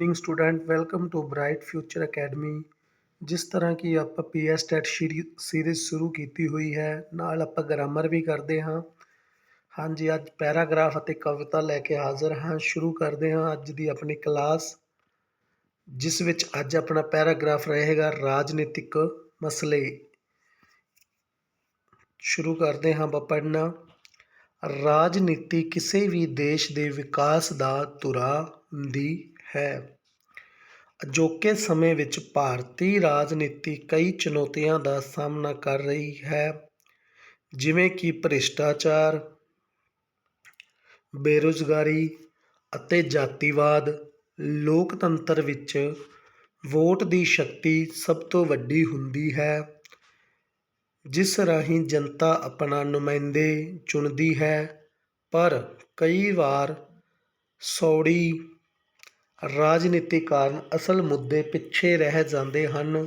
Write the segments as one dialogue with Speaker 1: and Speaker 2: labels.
Speaker 1: Evening student welcome to bright future academy ਜਿਸ ਤਰ੍ਹਾਂ ਕਿ ਆਪਾਂ ਪੀਐਸ ਟੈਟ ਸੀਰੀਜ਼ ਸ਼ੁਰੂ ਕੀਤੀ ਹੋਈ ਹੈ, ਨਾਲ ਆਪਾਂ ਗ੍ਰਾਮਰ ਵੀ ਕਰਦੇ ਹਾਂ। ਹਾਂਜੀ, ਅੱਜ ਪੈਰਾਗ੍ਰਾਫ ਅਤੇ ਕਵਿਤਾ ਲੈ ਕੇ ਹਾਜ਼ਰ ਹਾਂ। ਸ਼ੁਰੂ ਕਰਦੇ ਹਾਂ ਅੱਜ ਦੀ ਆਪਣੀ ਕਲਾਸ ਜਿਸ ਵਿੱਚ ਅੱਜ ਆਪਣਾ ਪੈਰਾਗ੍ਰਾਫ ਰਹੇਗਾ ਰਾਜਨੀਤਿਕ ਮਸਲੇ। ਸ਼ੁਰੂ ਕਰਦੇ ਹਾਂ ਆਪਾਂ ਪੜ੍ਹਨਾ। ਰਾਜਨੀਤੀ ਕਿਸੇ ਵੀ ਦੇਸ਼ ਦੇ ਵਿਕਾਸ ਦਾ ਧੁਰਾ ਹੁੰਦੀ ਹੈ। ਅਜੋਕੇ ਸਮੇਂ ਵਿੱਚ ਭਾਰਤੀ ਰਾਜਨੀਤੀ ਕਈ ਚੁਣੌਤੀਆਂ ਦਾ ਸਾਹਮਣਾ ਕਰ ਰਹੀ ਹੈ। ਜਿਵੇਂ ਕਿ ਭ੍ਰਿਸ਼ਟਾਚਾਰ, ਬੇਰੁਜ਼ਗਾਰੀ ਅਤੇ ਜਾਤੀਵਾਦ। ਲੋਕਤੰਤਰ ਵਿੱਚ ਵੋਟ ਦੀ ਸ਼ਕਤੀ ਸਭ ਤੋਂ ਵੱਡੀ ਹੁੰਦੀ ਹੈ, ਜਿਸ ਰਾਹੀਂ ਜਨਤਾ ਆਪਣਾ ਨੁਮਾਇੰਦੇ ਚੁਣਦੀ ਹੈ। ਪਰ ਕਈ ਵਾਰ ਸੌੜੀ ਰਾਜਨੀਤੀ ਕਾਰਨ ਅਸਲ ਮੁੱਦੇ ਪਿੱਛੇ ਰਹਿ ਜਾਂਦੇ ਹਨ।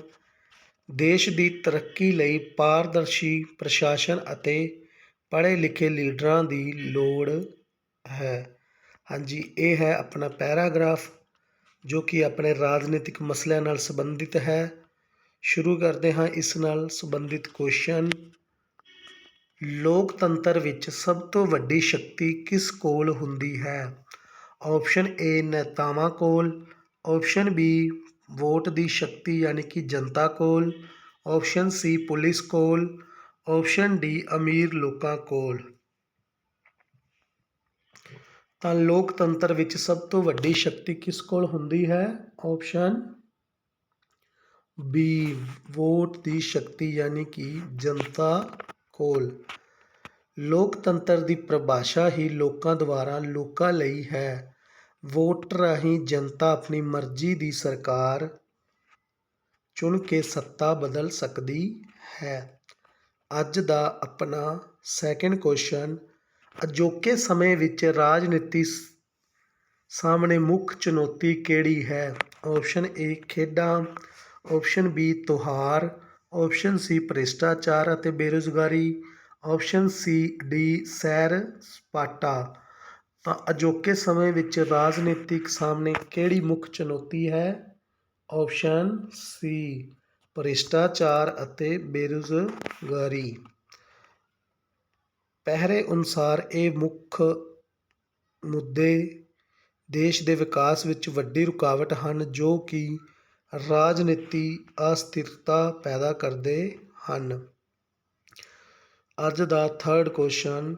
Speaker 1: ਦੇਸ਼ ਦੀ ਤਰੱਕੀ ਲਈ ਪਾਰਦਰਸ਼ੀ ਪ੍ਰਸ਼ਾਸਨ ਅਤੇ ਪੜ੍ਹੇ ਲਿਖੇ ਲੀਡਰਾਂ ਦੀ ਲੋੜ ਹੈ। ਹਾਂਜੀ, ਇਹ ਹੈ ਆਪਣਾ ਪੈਰਾਗ੍ਰਾਫ, ਜੋ ਕਿ ਆਪਣੇ ਰਾਜਨੀਤਿਕ ਮਸਲਿਆਂ ਨਾਲ ਸੰਬੰਧਿਤ ਹੈ। ਸ਼ੁਰੂ ਕਰਦੇ ਹਾਂ ਇਸ ਨਾਲ ਸੰਬੰਧਿਤ ਕੁਐਸਚਨ ਲੋਕਤੰਤਰ ਵਿੱਚ ਸਭ ਤੋਂ ਵੱਡੀ ਸ਼ਕਤੀ ਕਿਸ ਕੋਲ ਹੁੰਦੀ ਹੈ? ਆਪਸ਼ਨ ਏ ਨੇਤਾਵਾਂ ਕੋਲ, ਆਪਸ਼ਨ ਬੀ ਵੋਟ ਦੀ ਸ਼ਕਤੀ ਯਾਨੀ ਕਿ ਜਨਤਾ ਕੋਲ, ਆਪਸ਼ਨ ਸੀ ਪੁਲਿਸ ਕੋਲ, ਆਪਸ਼ਨ ਡੀ ਅਮੀਰ ਲੋਕਾਂ ਕੋਲ। ਤਾਂ ਲੋਕਤੰਤਰ ਵਿੱਚ ਸਭ ਤੋਂ ਵੱਡੀ ਸ਼ਕਤੀ ਕਿਸ ਕੋਲ ਹੁੰਦੀ ਹੈ? ਆਪਸ਼ਨ ਬੀ ਵੋਟ ਦੀ ਸ਼ਕਤੀ ਯਾਨੀ ਕਿ ਜਨਤਾ ਕੋਲ। ਲੋਕਤੰਤਰ ਦੀ ਪਰਿਭਾਸ਼ਾ ਹੀ ਲੋਕਾਂ ਦੁਆਰਾ ਲੋਕਾਂ ਲਈ ਹੈ। ਵੋਟ ਰਾਹੀਂ ਜਨਤਾ ਆਪਣੀ ਮਰਜ਼ੀ ਦੀ ਸਰਕਾਰ ਚੁਣ ਕੇ ਸੱਤਾ ਬਦਲ ਸਕਦੀ ਹੈ। ਅੱਜ ਦਾ ਆਪਣਾ ਸੈਕਿੰਡ ਕੁਐਸਚਨ ਅਜੋਕੇ ਸਮੇਂ ਵਿੱਚ ਰਾਜਨੀਤੀ ਸਾਹਮਣੇ ਮੁੱਖ ਚੁਣੌਤੀ ਕਿਹੜੀ ਹੈ? ਆਪਸ਼ਨ ਏ ਖੇਡਾਂ। ਆਪਸ਼ਨ ਬੀ ਤਿਉਹਾਰ। ਆਪਸ਼ਨ ਸੀ ਭ੍ਰਿਸ਼ਟਾਚਾਰ ਅਤੇ ਬੇਰੁਜ਼ਗਾਰੀ। ਆਪਸ਼ਨ ਸੀ, ਡੀ, ਸੈਰ ਸਪਾਟਾ। ਤਾਂ ਅਜੋਕੇ ਸਮੇਂ ਵਿੱਚ ਰਾਜਨੀਤਿਕ ਸਾਹਮਣੇ ਕਿਹੜੀ ਮੁੱਖ ਚੁਣੌਤੀ ਹੈ? ਆਪਸ਼ਨ ਸੀ, ਭ੍ਰਿਸ਼ਟਾਚਾਰ ਅਤੇ ਬੇਰੁਜ਼ਗਾਰੀ। ਪਹਿਰੇ ਅਨੁਸਾਰ ਇਹ ਮੁੱਖ ਮੁੱਦੇ ਦੇਸ਼ ਦੇ ਵਿਕਾਸ ਵਿੱਚ ਵੱਡੀ ਰੁਕਾਵਟ ਹਨ, ਜੋ ਕਿ ਰਾਜਨੀਤੀ ਅਸਥਿਰਤਾ ਪੈਦਾ ਕਰਦੇ ਹਨ। ਅੱਜ ਦਾ ਥਰਡ ਕੁਐਸਚਨ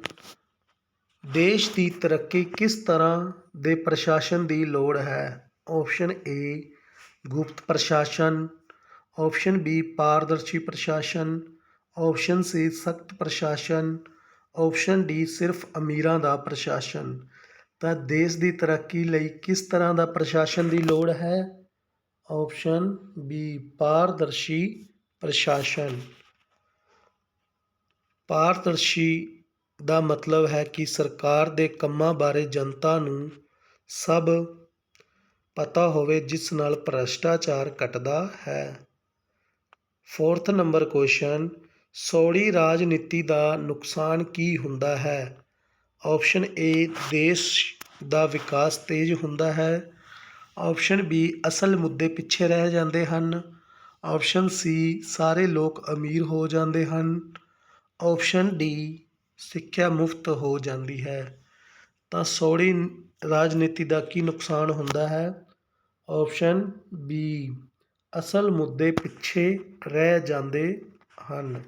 Speaker 1: ਦੇਸ਼ ਦੀ ਤਰੱਕੀ ਕਿਸ ਤਰ੍ਹਾਂ ਦੇ ਪ੍ਰਸ਼ਾਸਨ ਦੀ ਲੋੜ ਹੈ? ਆਪਸ਼ਨ ਏ ਗੁਪਤ ਪ੍ਰਸ਼ਾਸਨ। ਆਪਸ਼ਨ ਬੀ ਪਾਰਦਰਸ਼ੀ ਪ੍ਰਸ਼ਾਸਨ। ਆਪਸ਼ਨ ਸੀ ਸਖਤ ਪ੍ਰਸ਼ਾਸਨ। ਆਪਸ਼ਨ ਡੀ ਸਿਰਫ ਅਮੀਰਾਂ ਦਾ ਪ੍ਰਸ਼ਾਸਨ। ਤਾਂ ਦੇਸ਼ ਦੀ ਤਰੱਕੀ ਲਈ ਕਿਸ ਤਰ੍ਹਾਂ ਦਾ ਪ੍ਰਸ਼ਾਸਨ ਦੀ ਲੋੜ ਹੈ? ਆਪਸ਼ਨ ਬੀ ਪਾਰਦਰਸ਼ੀ ਪ੍ਰਸ਼ਾਸਨ। ਪਾਰਦਰਸ਼ੀ ਦਾ ਮਤਲਬ ਹੈ ਕਿ ਸਰਕਾਰ ਦੇ ਕੰਮਾਂ ਬਾਰੇ ਜਨਤਾ ਨੂੰ ਸਭ ਪਤਾ ਹੋਵੇ, ਜਿਸ ਨਾਲ ਭ੍ਰਿਸ਼ਟਾਚਾਰ ਘਟਦਾ ਹੈ। ਫੋਰਥ ਨੰਬਰ ਕੁਐਸਚਨ, ਸੌੜੀ ਰਾਜਨੀਤੀ ਦਾ ਨੁਕਸਾਨ ਕੀ ਹੁੰਦਾ ਹੈ? ਆਪਸ਼ਨ ਏ ਦੇਸ਼ ਦਾ ਵਿਕਾਸ ਤੇਜ਼ ਹੁੰਦਾ ਹੈ। ਆਪਸ਼ਨ ਬੀ ਅਸਲ ਮੁੱਦੇ ਪਿੱਛੇ ਰਹਿ ਜਾਂਦੇ ਹਨ। ਆਪਸ਼ਨ ਸੀ ਸਾਰੇ ਲੋਕ ਅਮੀਰ ਹੋ ਜਾਂਦੇ ਹਨ। ਆਪਸ਼ਨ ਡੀ, ਸਿੱਖਿਆ ਮੁਫਤ ਹੋ ਜਾਂਦੀ ਹੈ। ਤਾਂ ਸੌੜੀ ਰਾਜਨੀਤੀ ਦਾ ਕੀ ਨੁਕਸਾਨ ਹੁੰਦਾ ਹੈ? ਆਪਸ਼ਨ ਬੀ, ਅਸਲ ਮੁੱਦੇ ਪਿੱਛੇ ਰਹਿ ਜਾਂਦੇ ਹਨ।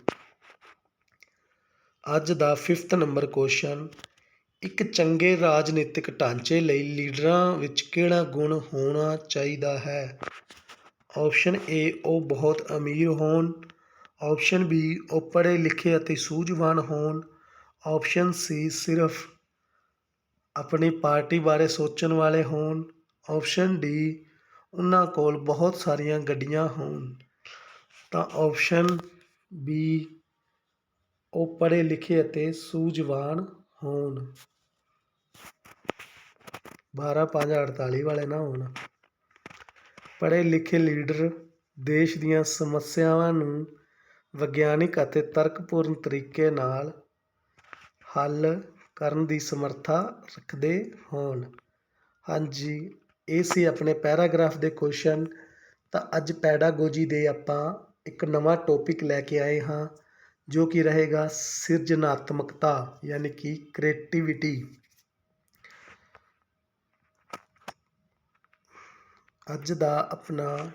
Speaker 1: ਅੱਜ ਦਾ 5th ਨੰਬਰ ਕੁਐਸਚਨ ਇੱਕ ਚੰਗੇ ਰਾਜਨੀਤਿਕ ਢਾਂਚੇ ਲਈ ਲੀਡਰਾਂ ਵਿੱਚ ਕਿਹੜਾ ਗੁਣ ਹੋਣਾ ਚਾਹੀਦਾ ਹੈ? ਆਪਸ਼ਨ ਏ, ਉਹ ਬਹੁਤ ਅਮੀਰ ਹੋਣ। ਆਪਸ਼ਨ ਬੀ, ਉਹ ਪੜ੍ਹੇ ਲਿਖੇ ਅਤੇ ਸੂਝਵਾਨ ਹੋਣ। ਆਪਸ਼ਨ ਸੀ, ਸਿਰਫ ਆਪਣੀ ਪਾਰਟੀ ਬਾਰੇ ਸੋਚਣ ਵਾਲੇ ਹੋਣ। ਆਪਸ਼ਨ ਡੀ, ਉਹਨਾਂ ਕੋਲ ਬਹੁਤ ਸਾਰੀਆਂ ਗੱਡੀਆਂ ਹੋਣ। ਤਾਂ ਆਪਸ਼ਨ ਬੀ, ਉਹ ਪੜ੍ਹੇ ਲਿਖੇ ਅਤੇ ਸੂਝਵਾਨ ਹੋਣ। ਬਾਰਾਂ ਪੰਜ ਅੜਤਾਲੀ ਵਾਲੇ ਨਾ ਹੋਣ। ਪੜ੍ਹੇ ਲਿਖੇ ਲੀਡਰ ਦੇਸ਼ ਦੀਆਂ ਸਮੱਸਿਆਵਾਂ ਨੂੰ ਵਿਗਿਆਨਿਕ ਅਤੇ ਤਰਕਪੂਰਨ ਤਰੀਕੇ ਨਾਲ ਹੱਲ ਕਰਨ ਦੀ ਸਮਰੱਥਾ ਰੱਖਦੇ ਹੋਣ। ਹਾਂਜੀ, ਇਹ ਸੀ ਆਪਣੇ ਪੈਰਾਗ੍ਰਾਫ ਦੇ ਕੁਐਸਚਨ। ਤਾਂ ਅੱਜ ਪੈਡਾਗੋਜੀ ਦੇ ਆਪਾਂ ਇੱਕ ਨਵਾਂ ਟੌਪਿਕ ਲੈ ਕੇ ਆਏ ਹਾਂ, ਜੋ ਕਿ ਰਹੇਗਾ ਸਿਰਜਣਾਤਮਕਤਾ, ਯਾਨੀ ਕਿ ਕ੍ਰੀਏਟੀਵਿਟੀ। ਅੱਜ ਦਾ ਆਪਣਾ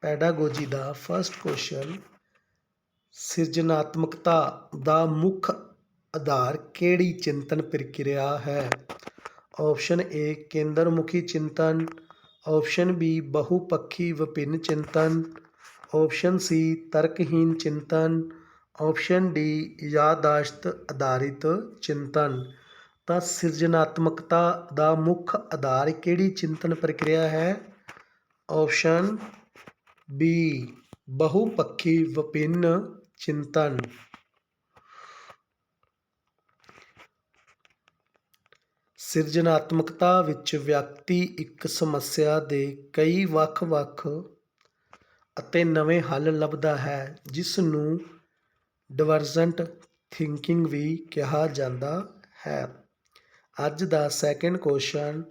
Speaker 1: ਪੈਡਾਗੋਜੀ ਦਾ ਫਰਸਟ ਕੁਐਸਚਨ ਸਿਰਜਣਾਤਮਕਤਾ ਦਾ ਮੁੱਖ ਆਧਾਰ ਕਿਹੜੀ ਚਿੰਤਨ ਪ੍ਰਕਿਰਿਆ ਹੈ? ਆਪਸ਼ਨ ਏ ਕੇਂਦਰ ਮੁਖੀ ਚਿੰਤਨ। ਆਪਸ਼ਨ ਬੀ ਬਹੁਪੱਖੀ ਵਿਭਿੰਨ ਚਿੰਤਨ। ਆਪਸ਼ਨ ਸੀ ਤਰਕਹੀਨ ਚਿੰਤਨ। ਆਪਸ਼ਨ ਡੀ ਯਾਦਾਸ਼ਤ ਆਧਾਰਿਤ ਚਿੰਤਨ। ਤਾਂ ਸਿਰਜਣਾਤਮਕਤਾ ਦਾ ਮੁੱਖ ਆਧਾਰ ਕਿਹੜੀ ਚਿੰਤਨ ਪ੍ਰਕਿਰਿਆ ਹੈ? ਆਪਸ਼ਨ ਬੀ ਬਹੁਪੱਖੀ ਵਿਭਿੰਨ ਚਿੰਤਨ। ਸਿਰਜਣਾਤਮਕਤਾ ਵਿੱਚ ਵਿਅਕਤੀ ਇੱਕ ਸਮੱਸਿਆ ਦੇ ਕਈ ਵੱਖ-ਵੱਖ ਅਤੇ ਨਵੇਂ ਹੱਲ ਲੱਭਦਾ ਹੈ, ਜਿਸ ਨੂੰ ਡਿਵਰਜੈਂਟ ਥਿੰਕਿੰਗ ਵੀ ਕਿਹਾ ਜਾਂਦਾ ਹੈ। ਅੱਜ ਦਾ ਸੈਕੰਡ ਕੁਐਸਚਨ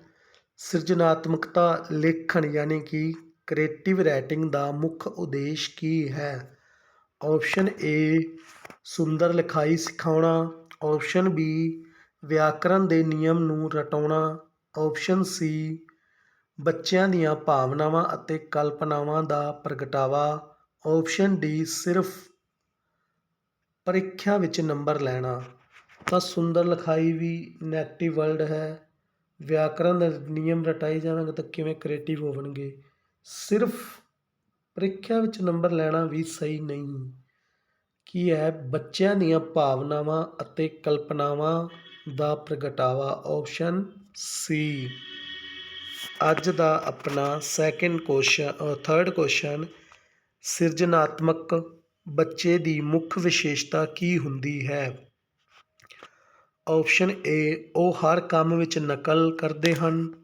Speaker 1: ਸਿਰਜਣਾਤਮਕਤਾ ਲੇਖਣ ਯਾਨੀ ਕਿ ਕ੍ਰੀਏਟਿਵ ਰਾਈਟਿੰਗ ਦਾ ਮੁੱਖ ਉਦੇਸ਼ ਕੀ ਹੈ? ਆਪਸ਼ਨ ਏ ਸੁੰਦਰ ਲਿਖਾਈ ਸਿਖਾਉਣਾ। ਆਪਸ਼ਨ ਬੀ ਵਿਆਕਰਨ ਦੇ ਨਿਯਮ ਨੂੰ ਰਟਾਉਣਾ। ਆਪਸ਼ਨ ਸੀ ਬੱਚਿਆਂ ਦੀਆਂ ਭਾਵਨਾਵਾਂ ਅਤੇ ਕਲਪਨਾਵਾਂ ਦਾ ਪ੍ਰਗਟਾਵਾ। ਆਪਸ਼ਨ ਡੀ ਸਿਰਫ ਪ੍ਰੀਖਿਆ ਵਿੱਚ ਨੰਬਰ ਲੈਣਾ। ਤਾਂ ਸੁੰਦਰ ਲਿਖਾਈ ਵੀ ਨੈਗੇਟਿਵ ਵਰਡ ਹੈ। ਵਿਆਕਰਨ ਦੇ ਨਿਯਮ ਰਟਾਏ ਜਾਣਗੇ ਤਾਂ ਕਿਵੇਂ ਕ੍ਰੀਏਟਿਵ ਹੋਣਗੇ ਸਿਰਫ ਪ੍ਰੀਖਿਆ ਵਿੱਚ ਨੰਬਰ ਲੈਣਾ ਵੀ ਸਹੀ ਨਹੀਂ। ਕੀ ਹੈ ਬੱਚਿਆਂ ਦੀਆਂ ਭਾਵਨਾਵਾਂ ਅਤੇ ਕਲਪਨਾਵਾਂ ਦਾ ਪ੍ਰਗਟਾਵਾ ਆਪਸ਼ਨ ਸੀ ਅੱਜ ਦਾ ਆਪਣਾ ਸੈਕਿੰਡ ਕੁਐਸਚਨ ਥਰਡ ਕੁਐਸਚਨ ਸਿਰਜਣਾਤਮਕ ਬੱਚੇ ਦੀ ਮੁੱਖ ਵਿਸ਼ੇਸ਼ਤਾ ਕੀ ਹੁੰਦੀ ਹੈ? ਆਪਸ਼ਨ ਏ ਉਹ ਹਰ ਕੰਮ ਵਿੱਚ ਨਕਲ ਕਰਦੇ ਹਨ।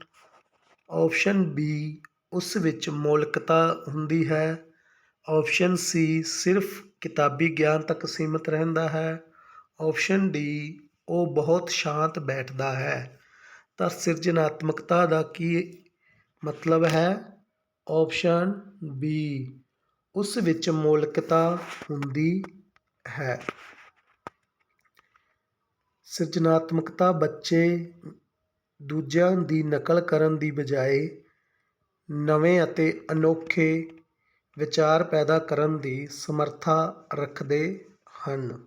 Speaker 1: ਆਪਸ਼ਨ ਬੀ ਉਸ ਵਿੱਚ ਮੌਲਿਕਤਾ ਹੁੰਦੀ ਹੈ। ਆਪਸ਼ਨ ਸੀ, ਸਿਰਫ ਕਿਤਾਬੀ ਗਿਆਨ ਤੱਕ ਸੀਮਿਤ ਰਹਿੰਦਾ ਹੈ। ਆਪਸ਼ਨ ਡੀ, ਉਹ ਬਹੁਤ ਸ਼ਾਂਤ ਬੈਠਦਾ ਹੈ। ਤਾਂ ਸਿਰਜਣਾਤਮਕਤਾ ਦਾ ਕੀ ਮਤਲਬ ਹੈ? ਆਪਸ਼ਨ ਬੀ, ਉਸ ਵਿੱਚ ਮੌਲਿਕਤਾ ਹੁੰਦੀ ਹੈ। ਸਿਰਜਣਾਤਮਕਤਾ ਬੱਚੇ ਦੂਜਿਆਂ ਦੀ ਨਕਲ ਕਰਨ ਦੀ ਬਜਾਏ ਨਵੇਂ ਅਤੇ ਅਨੋਖੇ ਵਿਚਾਰ ਪੈਦਾ ਕਰਨ ਦੀ ਸਮਰੱਥਾ ਰੱਖਦੇ ਹਨ।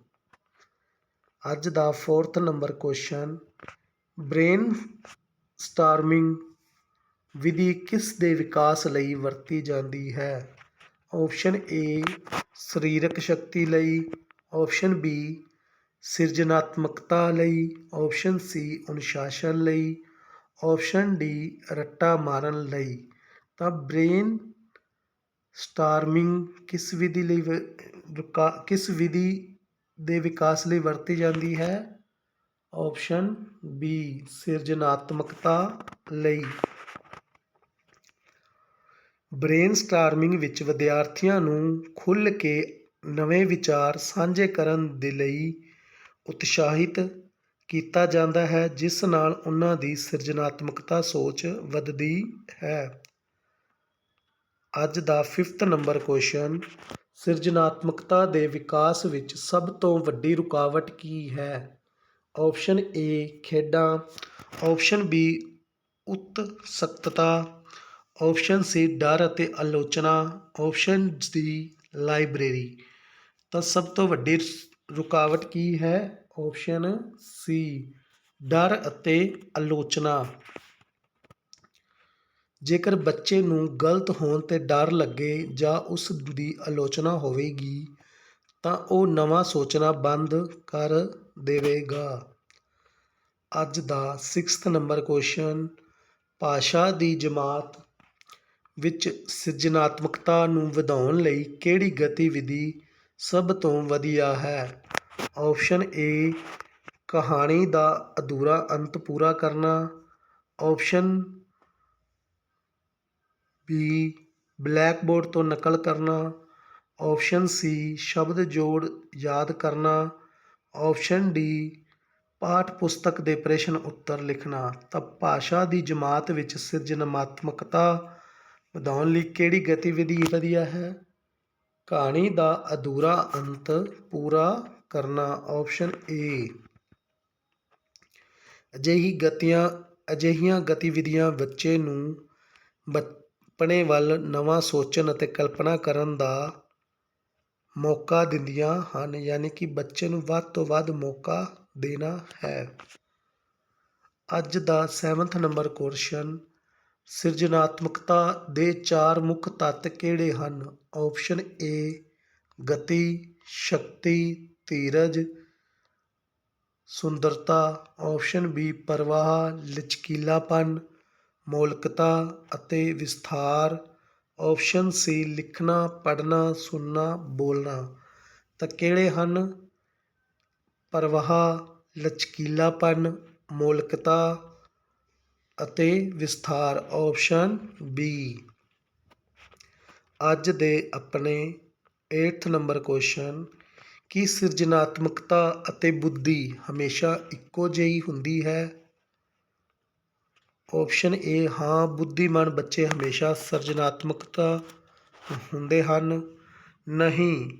Speaker 1: ਅੱਜ ਦਾ fourth number question brainstorming ਵਿਧੀ ਕਿਸ ਦੇ ਵਿਕਾਸ ਲਈ ਵਰਤੀ ਜਾਂਦੀ ਹੈ? ਆਪਸ਼ਨ ਏ ਸਰੀਰਕ ਸ਼ਕਤੀ ਲਈ। ਆਪਸ਼ਨ ਬੀ ਸਿਰਜਣਾਤਮਕਤਾ ਲਈ। ਆਪਸ਼ਨ ਸੀ ਅਨੁਸ਼ਾਸਨ ਲਈ। ਆਪਸ਼ਨ ਡੀ ਰੱਟਾ ਮਾਰਨ ਲਈ। ਤਾਂ ਬ੍ਰੇਨ ਸਟਾਰਮਿੰਗ ਕਿਸ ਵਿਧੀ ਲਈ ਵਿਕਾ ਕਿਸ ਵਿਧੀ ਦੇ ਵਿਕਾਸ ਲਈ ਵਰਤੀ ਜਾਂਦੀ ਹੈ? ਆਪਸ਼ਨ ਬੀ ਸਿਰਜਣਾਤਮਕਤਾ ਲਈ। ਬ੍ਰੇਨ ਸਟਾਰਮਿੰਗ ਵਿੱਚ ਵਿਦਿਆਰਥੀਆਂ ਨੂੰ ਖੁੱਲ੍ਹ ਕੇ ਨਵੇਂ ਵਿਚਾਰ ਸਾਂਝੇ ਕਰਨ ਦੇ ਲਈ ਉਤਸ਼ਾਹਿਤ ਕੀਤਾ ਜਾਂਦਾ ਹੈ, ਜਿਸ ਨਾਲ ਉਹਨਾਂ ਦੀ ਸਿਰਜਣਾਤਮਕਤਾ ਸੋਚ ਵੱਧਦੀ ਹੈ। ਅੱਜ ਦਾ ਫਿਫਥ ਨੰਬਰ ਕੁਐਸਚਨ ਸਿਰਜਣਾਤਮਕਤਾ ਦੇ ਵਿਕਾਸ ਵਿੱਚ ਸਭ ਤੋਂ ਵੱਡੀ ਰੁਕਾਵਟ ਕੀ ਹੈ? ਆਪਸ਼ਨ ਏ ਖੇਡਾਂ। ਆਪਸ਼ਨ ਬੀ ਉਤਸੁਕਤਾ। ਆਪਸ਼ਨ ਸੀ ਡਰ ਅਤੇ ਆਲੋਚਨਾ। ਆਪਸ਼ਨ ਸੀ ਲਾਇਬ੍ਰੇਰੀ ਤਾਂ ਸਭ ਤੋਂ ਵੱਡੀ ਰੁਕਾਵਟ ਕੀ ਹੈ? ਆਪਸ਼ਨ ਸੀ ਡਰ ਅਤੇ ਆਲੋਚਨਾ। ਜੇਕਰ ਬੱਚੇ ਨੂੰ ਗਲਤ ਹੋਣ 'ਤੇ ਡਰ ਲੱਗੇ ਜਾਂ ਉਸ ਦੀ ਆਲੋਚਨਾ ਹੋਵੇਗੀ, ਤਾਂ ਉਹ ਨਵਾਂ ਸੋਚਣਾ ਬੰਦ ਕਰ ਦੇਵੇਗਾ। ਅੱਜ ਦਾ ਸਿਕਸਥ ਨੰਬਰ ਕੁਐਸਚਨ ਭਾਸ਼ਾ ਦੀ ਜਮਾਤ ਵਿੱਚ ਸਿਰਜਣਾਤਮਕਤਾ ਨੂੰ ਵਧਾਉਣ ਲਈ ਕਿਹੜੀ ਗਤੀਵਿਧੀ ਸਭ ਤੋਂ ਵਧੀਆ ਹੈ? ਆਪਸ਼ਨ ਏ ਕਹਾਣੀ ਦਾ ਅਧੂਰਾ ਅੰਤ ਪੂਰਾ ਕਰਨਾ। ਆਪਸ਼ਨ ਬੀ ਬਲੈਕਬੋਰਡ ਤੋਂ ਨਕਲ ਕਰਨਾ। ਆਪਸ਼ਨ ਸੀ ਸ਼ਬਦ ਜੋੜ ਯਾਦ ਕਰਨਾ। ਆਪਸ਼ਨ ਡੀ ਪਾਠ ਪੁਸਤਕ ਦੇ ਪ੍ਰਸ਼ਨ ਉੱਤਰ ਲਿਖਣਾ। ਤਾਂ ਭਾਸ਼ਾ ਦੀ ਜਮਾਤ ਵਿੱਚ ਸਿਰਜਣਾਤਮਕਤਾ ਵਧਾਉਣ ਲਈ ਕਿਹੜੀ ਗਤੀਵਿਧੀ ਵਧੀਆ ਹੈ? ਕਹਾਣੀ ਦਾ ਅਧੂਰਾ ਅੰਤ ਪੂਰਾ ਕਰਨਾ। ਆਪਸ਼ਨ ਏ ਅਜਿਹੀ ਗਤੀਆਂ, ਅਜਿਹੀਆਂ ਗਤੀਵਿਧੀਆਂ ਬੱਚੇ ਨੂੰ ਆਪਣੇ ਵੱਲ ਨਵਾਂ ਸੋਚਣ ਅਤੇ ਕਲਪਨਾ ਕਰਨ ਦਾ ਮੌਕਾ ਦਿੰਦੀਆਂ ਹਨ, ਯਾਨੀ ਕਿ ਬੱਚੇ ਨੂੰ ਵੱਧ ਤੋਂ ਵੱਧ ਮੌਕਾ ਦੇਣਾ ਹੈ। ਅੱਜ ਦਾ 7th ਨੰਬਰ ਕੁਐਸਚਨ ਸਿਰਜਣਾਤਮਕਤਾ ਦੇ ਚਾਰ ਮੁੱਖ ਤੱਤ ਕਿਹੜੇ ਹਨ? ਆਪਸ਼ਨ ਏ ਗਤੀ, ਸ਼ਕਤੀ, ਧੀਰਜ, ਸੁੰਦਰਤਾ। ਆਪਸ਼ਨ ਬੀ ਪਰਵਾਹ, ਲਚਕੀਲਾਪਨ। ਮੌਲਿਕਤਾ ਅਤੇ ਵਿਸਥਾਰ ਆਪਸ਼ਨ ਸੀ ਲਿਖਣਾ, ਪੜ੍ਹਨਾ, ਸੁਣਨਾ, ਬੋਲਣਾ। ਤਾਂ ਕਿਹੜੇ ਹਨ? ਪ੍ਰਵਾਹ, ਲਚਕੀਲਾਪਨ, ਮੌਲਿਕਤਾ ਅਤੇ ਵਿਸਥਾਰ ਆਪਸ਼ਨ ਬੀ ਅੱਜ ਦੇ ਆਪਣੇ 8th ਨੰਬਰ ਕੁਐਸਚਨ ਕੀ ਸਿਰਜਣਾਤਮਕਤਾ ਅਤੇ ਬੁੱਧੀ ਹਮੇਸ਼ਾ ਇੱਕੋ ਜਿਹੀ ਹੁੰਦੀ ਹੈ? ਓਪਸ਼ਨ ਏ ਹਾਂ, ਬੁੱਧੀਮਾਨ ਬੱਚੇ ਹਮੇਸ਼ਾ ਸਿਰਜਣਾਤਮਕਤਾ ਹੁੰਦੇ ਹਨ। ਨਹੀਂ।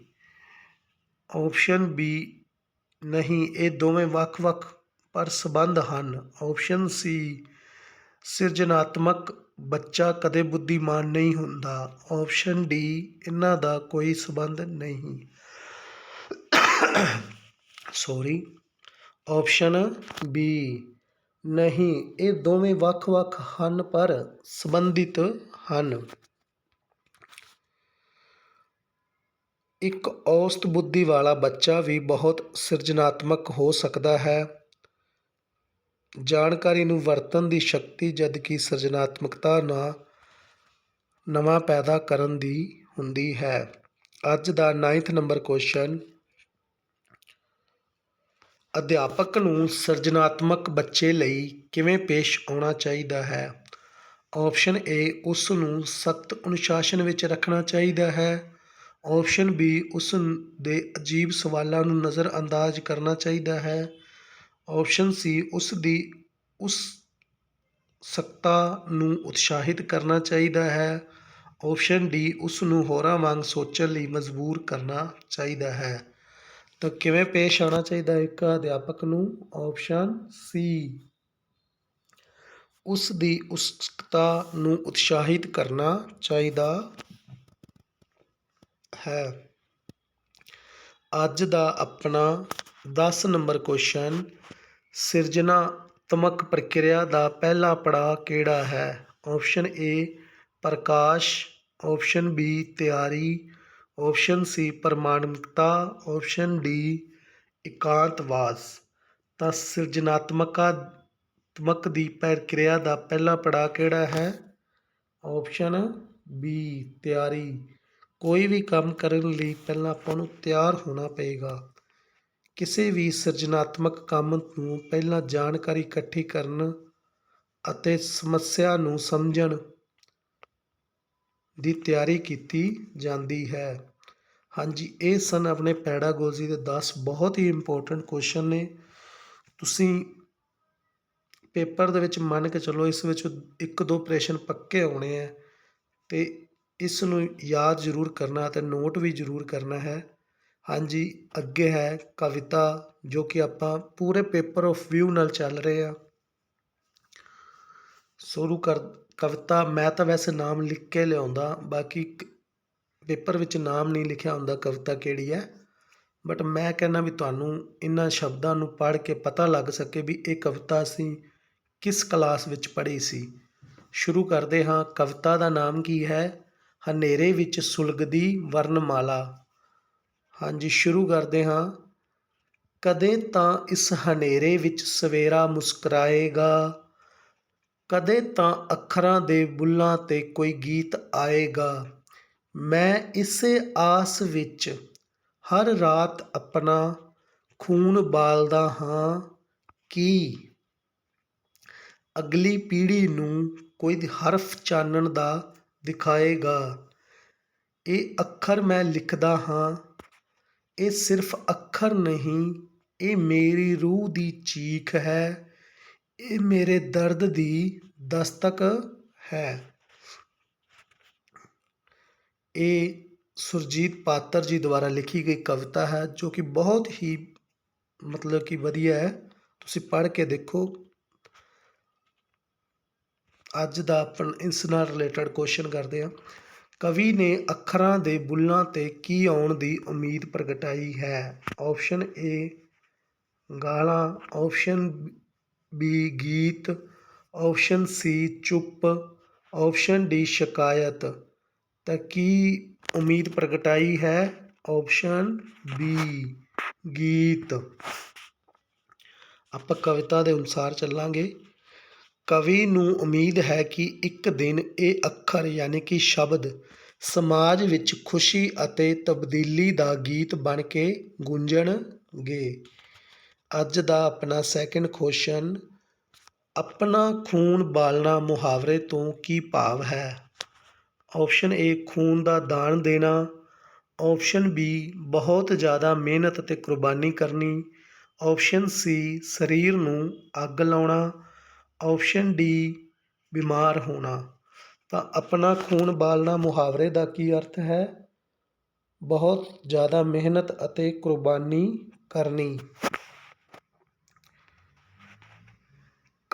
Speaker 1: ਓਪਸ਼ਨ ਬੀ ਨਹੀਂ, ਇਹ ਦੋਵੇਂ ਵੱਖ-ਵੱਖ ਪਰ ਸੰਬੰਧ ਹਨ। ਓਪਸ਼ਨ ਸੀ ਸਿਰਜਣਾਤਮਕ ਬੱਚਾ ਕਦੇ ਬੁੱਧੀਮਾਨ ਨਹੀਂ ਹੁੰਦਾ। ਓਪਸ਼ਨ ਡੀ ਇਹਨਾਂ ਦਾ ਕੋਈ ਸੰਬੰਧ ਨਹੀਂ। ਸੌਰੀ ਆਪਸ਼ਨ ਬੀ ਨਹੀਂ, ਇਹ ਦੋਵੇਂ ਵੱਖ-ਵੱਖ ਹਨ ਪਰ ਸੰਬੰਧਿਤ ਹਨ। ਇੱਕ ਔਸਤ ਬੁੱਧੀ ਵਾਲਾ ਬੱਚਾ ਵੀ ਬਹੁਤ ਸਿਰਜਣਾਤਮਕ ਹੋ ਸਕਦਾ ਹੈ। ਜਾਣਕਾਰੀ ਨੂੰ ਵਰਤਣ ਦੀ ਸ਼ਕਤੀ ਜਦਕਿ ਸਿਰਜਣਾਤਮਕਤਾ ਨਾ ਨਵਾਂ ਪੈਦਾ ਕਰਨ ਦੀ ਹੁੰਦੀ ਹੈ। ਅੱਜ ਦਾ 9th ਨੰਬਰ ਕੁਐਸਚਨ ਅਧਿਆਪਕ ਨੂੰ ਸਿਰਜਣਾਤਮਕ ਬੱਚੇ ਲਈ ਕਿਵੇਂ ਪੇਸ਼ ਆਉਣਾ ਚਾਹੀਦਾ ਹੈ? ਆਪਸ਼ਨ ਏ ਉਸ ਨੂੰ ਸਖਤ ਅਨੁਸ਼ਾਸਨ ਵਿੱਚ ਰੱਖਣਾ ਚਾਹੀਦਾ ਹੈ। ਆਪਸ਼ਨ ਬੀ ਉਸ ਦੇ ਅਜੀਬ ਸਵਾਲਾਂ ਨੂੰ ਨਜ਼ਰਅੰਦਾਜ਼ ਕਰਨਾ ਚਾਹੀਦਾ ਹੈ। ਆਪਸ਼ਨ ਸੀ ਉਸ ਦੀ ਉਸ ਸਖਤਾ ਨੂੰ ਉਤਸ਼ਾਹਿਤ ਕਰਨਾ ਚਾਹੀਦਾ ਹੈ। ਆਪਸ਼ਨ ਡੀ ਉਸ ਨੂੰ ਹੋਰਾਂ ਵਾਂਗ ਸੋਚਣ ਲਈ ਮਜਬੂਰ ਕਰਨਾ ਚਾਹੀਦਾ ਹੈ। ਤਾਂ ਕਿਵੇਂ ਪੇਸ਼ ਆਉਣਾ ਚਾਹੀਦਾ ਇੱਕ ਅਧਿਆਪਕ ਨੂੰ ਆਪਸ਼ਨ ਸੀ ਉਸ ਦੀ ਉਤਸੁਕਤਾ ਨੂੰ ਉਤਸ਼ਾਹਿਤ ਕਰਨਾ ਚਾਹੀਦਾ ਹੈ। ਅੱਜ ਦਾ ਆਪਣਾ 10 ਨੰਬਰ ਕੁਐਸਚਨ ਸਿਰਜਣਾਤਮਕ ਪ੍ਰਕਿਰਿਆ ਦਾ ਪਹਿਲਾ ਪੜਾਅ ਕਿਹੜਾ ਹੈ? ਆਪਸ਼ਨ ਏ ਪ੍ਰਕਾਸ਼ ਆਪਸ਼ਨ ਬੀ ਤਿਆਰੀ ਆਪਸ਼ਨ ਸੀ ਪ੍ਰਮਾਣਿਕਤਾ। ਆਪਸ਼ਨ ਡੀ ਇਕਾਂਤਵਾਸ। ਤਾਂ ਸਿਰਜਣਾਤਮਕ ਦੀ ਪ੍ਰਕਿਰਿਆ ਦਾ ਪਹਿਲਾ ਪੜਾਅ ਕਿਹੜਾ ਹੈ? ਆਪਸ਼ਨ ਬੀ ਤਿਆਰੀ। ਕੋਈ ਵੀ ਕੰਮ ਕਰਨ ਲਈ ਪਹਿਲਾਂ ਆਪਾਂ ਨੂੰ ਤਿਆਰ ਹੋਣਾ ਪਏਗਾ। ਕਿਸੇ ਵੀ ਸਿਰਜਣਾਤਮਕ ਕੰਮ ਨੂੰ ਪਹਿਲਾਂ ਜਾਣਕਾਰੀ ਇਕੱਠੀ ਕਰਨ ਅਤੇ ਸਮੱਸਿਆ ਨੂੰ ਸਮਝਣ ਦੀ ਤਿਆਰੀ ਕੀਤੀ ਜਾਂਦੀ ਹੈ। ਹਾਂਜੀ, ਇਹ ਸਨ ਆਪਣੇ ਪੈਡਾਗੋਜੀ ਦੇ 10 ਬਹੁਤ ਹੀ ਇੰਪੋਰਟੈਂਟ ਕੁਐਸਚਨ ਨੇ। ਤੁਸੀਂ ਪੇਪਰ ਦੇ ਵਿੱਚ ਮੰਨ ਕੇ ਚੱਲੋ ਇਸ ਵਿੱਚ ਇੱਕ ਦੋ ਪ੍ਰਸ਼ਨ ਪੱਕੇ ਆਉਣੇ ਆ ਤੇ ਇਸ ਨੂੰ ਯਾਦ ਜ਼ਰੂਰ ਕਰਨਾ ਤੇ ਨੋਟ ਵੀ ਜ਼ਰੂਰ ਕਰਨਾ ਹੈ। ਹਾਂਜੀ, ਅੱਗੇ ਹੈ ਕਵਿਤਾ ਜੋ ਕਿ ਆਪਾਂ ਪੂਰੇ ਪੇਪਰ ਆਫ ਵਿਊ ਨਾਲ ਚੱਲ ਰਹੇ ਆ। ਸ਼ੁਰੂ ਕਰ ਕਵਿਤਾ ਮੈਂ ਤਾਂ ਵੈਸੇ ਨਾਮ ਲਿਖ ਕੇ ਲਿਆਉਂਦਾ, ਬਾਕੀ ਪੇਪਰ ਵਿੱਚ ਨਾਮ ਨਹੀਂ ਲਿਖਿਆ ਹੁੰਦਾ ਕਵਿਤਾ ਕਿਹੜੀ ਹੈ। ਬਟ ਮੈਂ ਕਹਿੰਦਾ ਵੀ ਤੁਹਾਨੂੰ ਇਹਨਾਂ ਸ਼ਬਦਾਂ ਨੂੰ ਪੜ੍ਹ ਕੇ ਪਤਾ ਲੱਗ ਸਕੇ ਵੀ ਇਹ ਕਵਿਤਾ ਅਸੀਂ ਕਿਸ ਕਲਾਸ ਵਿੱਚ ਪੜ੍ਹੀ ਸੀ। ਸ਼ੁਰੂ ਕਰਦੇ ਹਾਂ, ਕਵਿਤਾ ਦਾ ਨਾਮ ਕੀ ਹੈ? ਹਨੇਰੇ ਵਿੱਚ ਸੁਲਗਦੀ ਵਰਨਮਾਲਾ। ਹਾਂਜੀ, ਸ਼ੁਰੂ ਕਰਦੇ ਹਾਂ। ਕਦੇ ਤਾਂ ਇਸ ਹਨੇਰੇ ਵਿੱਚ ਸਵੇਰਾ ਮੁਸਕਰਾਏਗਾ ਕਦੇ ਤਾਂ ਅੱਖਰਾਂ ਦੇ ਬੁੱਲਾਂ ਤੇ ਕੋਈ ਗੀਤ ਆਏਗਾ। ਮੈਂ ਇਸੇ ਆਸ ਵਿੱਚ ਹਰ ਰਾਤ ਆਪਣਾ ਖੂਨ ਬਾਲਦਾ ਹਾਂ ਕਿ ਅਗਲੀ ਪੀੜ੍ਹੀ ਨੂੰ ਕੋਈ ਹਰਫ ਚਾਨਣ ਦਾ ਦਿਖਾਏਗਾ। ਇਹ ਅੱਖਰ ਮੈਂ ਲਿਖਦਾ ਹਾਂ। ਇਹ ਸਿਰਫ ਅੱਖਰ ਨਹੀਂ, ਇਹ ਮੇਰੀ ਰੂਹ ਦੀ ਚੀਖ ਹੈ। ਇਹ ਮੇਰੇ ਦਰਦ ਦੀ ਦਸਤਕ ਹੈ। ਇਹ ਸੁਰਜੀਤ ਪਾਤਰ ਜੀ ਦੁਆਰਾ ਲਿਖੀ ਗਈ ਕਵਿਤਾ ਹੈ, ਜੋ ਕਿ ਬਹੁਤ ਹੀ ਮਤਲਬ ਕਿ ਵਧੀਆ ਹੈ। ਤੁਸੀਂ ਪੜ੍ਹ ਕੇ ਦੇਖੋ। ਅੱਜ ਦਾ ਆਪਾਂ ਇਸ ਨਾਲ ਰਿਲੇਟਡ ਕੁਐਸਚਨ ਕਰਦੇ ਹਾਂ। ਕਵੀ ਨੇ ਅੱਖਰਾਂ ਦੇ ਬੁੱਲਾਂ ਤੇ ਕੀ ਆਉਣ ਦੀ ਉਮੀਦ ਪ੍ਰਗਟਾਈ ਹੈ? ਆਪਸ਼ਨ ਏ ਗਾਲਾਂ। ਆਪਸ਼ਨ ਬੀ ਗੀਤ ਆਪਸ਼ਨ ਸੀ ਚੁੱਪ ਆਪਸ਼ਨ ਡੀ ਸ਼ਿਕਾਇਤ। ਤਾਂ ਕੀ ਉਮੀਦ ਪ੍ਰਗਟਾਈ ਹੈ? ਆਪਸ਼ਨ ਬੀ ਗੀਤ। ਆਪਾਂ ਕਵਿਤਾ ਦੇ ਅਨੁਸਾਰ ਚੱਲਾਂਗੇ। ਕਵੀ ਨੂੰ ਉਮੀਦ ਹੈ ਕਿ ਇੱਕ ਦਿਨ ਇਹ ਅੱਖਰ ਯਾਨੀ ਕਿ ਸ਼ਬਦ ਸਮਾਜ ਵਿੱਚ ਖੁਸ਼ੀ ਅਤੇ ਤਬਦੀਲੀ ਦਾ ਗੀਤ ਬਣ ਕੇ ਗੂੰਜਣਗੇ। ਅੱਜ ਦਾ ਆਪਣਾ ਸੈਕਿੰਡ ਕੁਸ਼ਚਨ ਆਪਣਾ ਖੂਨ ਬਾਲਣਾ ਮੁਹਾਵਰੇ ਤੋਂ ਕੀ ਭਾਵ ਹੈ? ਆਪਸ਼ਨ ਏ ਖੂਨ ਦਾ ਦਾਨ ਦੇਣਾ। ਆਪਸ਼ਨ ਬੀ ਬਹੁਤ ਜ਼ਿਆਦਾ ਮਿਹਨਤ ਅਤੇ ਕੁਰਬਾਨੀ ਕਰਨੀ। ਆਪਸ਼ਨ ਸੀ ਸਰੀਰ ਨੂੰ ਅੱਗ ਲਾਉਣਾ। ਆਪਸ਼ਨ ਡੀ ਬਿਮਾਰ ਹੋਣਾ। ਤਾਂ ਆਪਣਾ ਖੂਨ ਬਾਲਣਾ ਮੁਹਾਵਰੇ ਦਾ ਕੀ ਅਰਥ ਹੈ? ਬਹੁਤ ਜ਼ਿਆਦਾ ਮਿਹਨਤ ਅਤੇ ਕੁਰਬਾਨੀ ਕਰਨੀ।